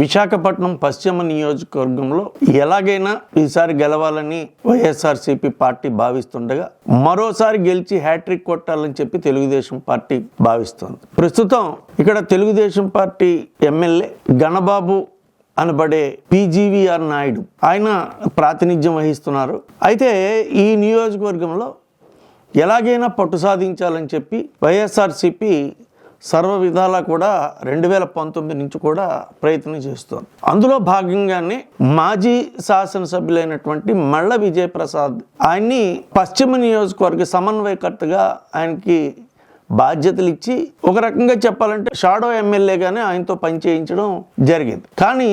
విశాఖపట్నం పశ్చిమ నియోజకవర్గంలో ఎలాగైనా ఈసారి గెలవాలని వైఎస్ఆర్సీపీ పార్టీ భావిస్తుండగా మరోసారి గెలిచి హ్యాట్రిక్ కొట్టాలని చెప్పి తెలుగుదేశం పార్టీ భావిస్తోంది. ప్రస్తుతం ఇక్కడ తెలుగుదేశం పార్టీ ఎమ్మెల్యే గణబాబు అనబడే పీజీవీఆర్ నాయుడు ఆయన ప్రాతినిధ్యం వహిస్తున్నారు. అయితే ఈ నియోజకవర్గంలో ఎలాగైనా పట్టు సాధించాలని చెప్పి వైఎస్ఆర్సీపీ సర్వ విధాలా కూడా రెండు వేల పంతొమ్మిది నుంచి కూడా ప్రయత్నం చేస్తోంది. అందులో భాగంగానే మాజీ శాసనసభ్యులైనటువంటి మళ్ళ విజయప్రసాద్ ఆయన్ని పశ్చిమ నియోజకవర్గ సమన్వయకర్తగా ఆయనకి బాధ్యతలు ఇచ్చి ఒక రకంగా చెప్పాలంటే షాడో ఎమ్మెల్యేగానే ఆయనతో పనిచేయించడం జరిగింది. కానీ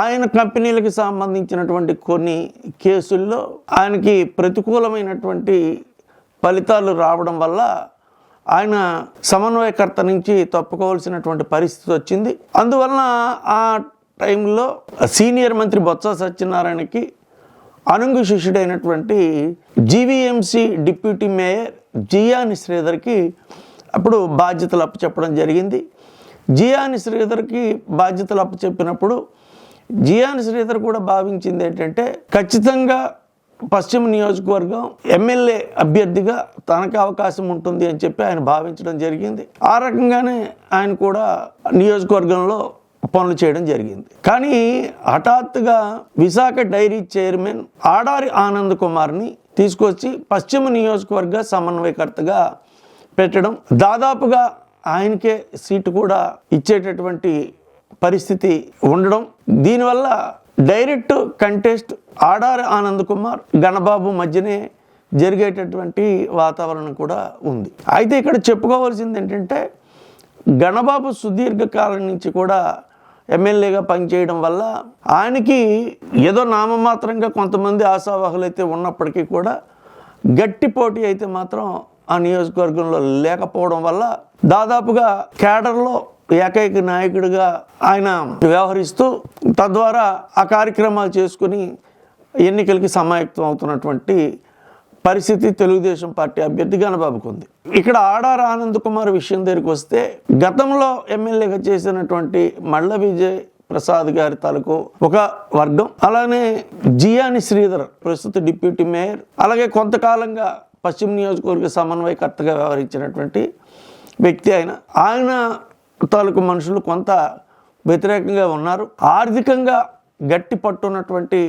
ఆయన కంపెనీలకు సంబంధించినటువంటి కొన్ని కేసుల్లో ఆయనకి ప్రతికూలమైనటువంటి ఫలితాలు రావడం వల్ల ఆయన సమన్వయకర్త నుంచి తప్పుకోవాల్సినటువంటి పరిస్థితి వచ్చింది. అందువలన ఆ టైంలో సీనియర్ మంత్రి బొత్స సత్యనారాయణకి అనుంగు శిష్యుడైనటువంటి జీవీఎంసీ డిప్యూటీ మేయర్ జియాని శ్రీధర్కి అప్పుడు బాధ్యతలు అప్పచెప్పడం జరిగింది. జియాని శ్రీధర్కి బాధ్యతలు అప్పచెప్పినప్పుడు జియాని శ్రీధర్ కూడా భావించింది ఏంటంటే ఖచ్చితంగా పశ్చిమ నియోజకవర్గం ఎమ్మెల్యే అభ్యర్థిగా తనకు అవకాశం ఉంటుంది అని చెప్పి ఆయన భావించడం జరిగింది. ఆ రకంగానే ఆయన కూడా నియోజకవర్గంలో పనులు చేయడం జరిగింది. కానీ హఠాత్తుగా విశాఖ డైరీ చైర్మన్ ఆడారి ఆనంద్ కుమార్ని తీసుకొచ్చి పశ్చిమ నియోజకవర్గ సమన్వయకర్తగా పెట్టడం దాదాపుగా ఆయనకే సీటు కూడా ఇచ్చేటటువంటి పరిస్థితి ఉండడం దీనివల్ల డైరెక్ట్ కంటెస్ట్ ఆడారి ఆనంద్ కుమార్ గణబాబు మధ్యనే జరిగేటటువంటి వాతావరణం కూడా ఉంది. అయితే ఇక్కడ చెప్పుకోవాల్సింది ఏంటంటే గణబాబు సుదీర్ఘకాలం నుంచి కూడా ఎమ్మెల్యేగా పనిచేయడం వల్ల ఆయనకి ఏదో నామమాత్రంగా కొంతమంది ఆశావాహులు అయితే ఉన్నప్పటికీ కూడా గట్టి పోటీ అయితే మాత్రం ఆ నియోజకవర్గంలో లేకపోవడం వల్ల దాదాపుగా కేడర్లో ఏకైక నాయకుడిగా ఆయన వ్యవహరిస్తూ తద్వారా ఆ కార్యక్రమాలు చేసుకుని ఎన్నికలకి సమాయత్తం అవుతున్నటువంటి పరిస్థితి తెలుగుదేశం పార్టీ అభ్యర్థి గణబాబుకు ఉంది. ఇక్కడ ఆడార ఆనంద్ కుమార్ విషయం దగ్గరికి వస్తే గతంలో ఎమ్మెల్యేగా చేసినటువంటి మళ్ళ విజయ్ ప్రసాద్ గారి తాలూకు ఒక వర్గం అలానే జియాని శ్రీధర్ ప్రస్తుత డిప్యూటీ మేయర్ అలాగే కొంతకాలంగా పశ్చిమ నియోజకవర్గ సమన్వయకర్తగా వ్యవహరించినటువంటి వ్యక్తి ఆయన ఆయన తాలూకు మనుషులు కొంత వ్యతిరేకంగా ఉన్నారు. ఆర్థికంగా గట్టి పట్టున్నటువంటి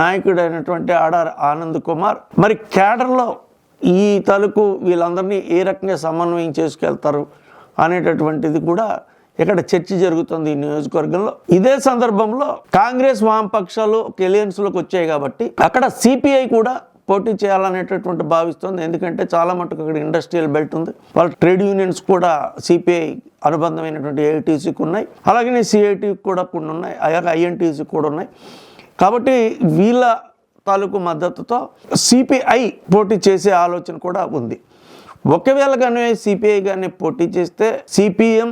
నాయకుడైనటువంటి ఆడార్ ఆనంద్ కుమార్. మరి కేడర్లో ఈ తాలూకు వీళ్ళందరినీ ఏ రకంగా సమన్వయం చేసుకెళ్తారు అనేటటువంటిది కూడా ఇక్కడ చర్చ జరుగుతుంది ఈ నియోజకవర్గంలో. ఇదే సందర్భంలో కాంగ్రెస్ వామపక్షాలు ఎలియన్స్లోకి వచ్చాయి కాబట్టి అక్కడ సిపిఐ కూడా పోటీ చేయాలనేటటువంటి భావిస్తుంది. ఎందుకంటే చాలా మటుకు అక్కడ ఇండస్ట్రియల్ బెల్ట్ ఉంది. వాళ్ళ ట్రేడ్ యూనియన్స్ కూడా సిపిఐ అనుబంధమైనటువంటి ఏఐటీసీకి ఉన్నాయి. అలాగే సిఐటికి కూడా కొన్ని ఉన్నాయి. అలాగే ఐఎన్టీసీకి కూడా ఉన్నాయి. కాబట్టి వీళ్ళ తాలూకు మద్దతుతో సిపిఐ పోటీ చేసే ఆలోచన కూడా ఉంది. ఒకవేళ కానీ సిపిఐ కానీ పోటీ చేస్తే సిపిఎం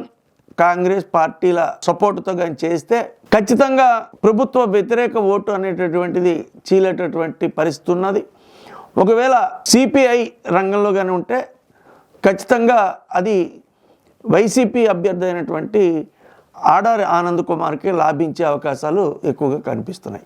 కాంగ్రెస్ పార్టీల సపోర్టుతో కానీ చేస్తే ఖచ్చితంగా ప్రభుత్వ వ్యతిరేక ఓటు అనేటటువంటిది చీలేటటువంటి పరిస్థితి ఉన్నది. ఒకవేళ సిపిఐ రంగంలో కానీ ఉంటే ఖచ్చితంగా అది వైసీపీ అభ్యర్థి అయినటువంటి ఆడారి ఆనంద్ కుమార్కి లాభించే అవకాశాలు ఎక్కువగా కనిపిస్తున్నాయి.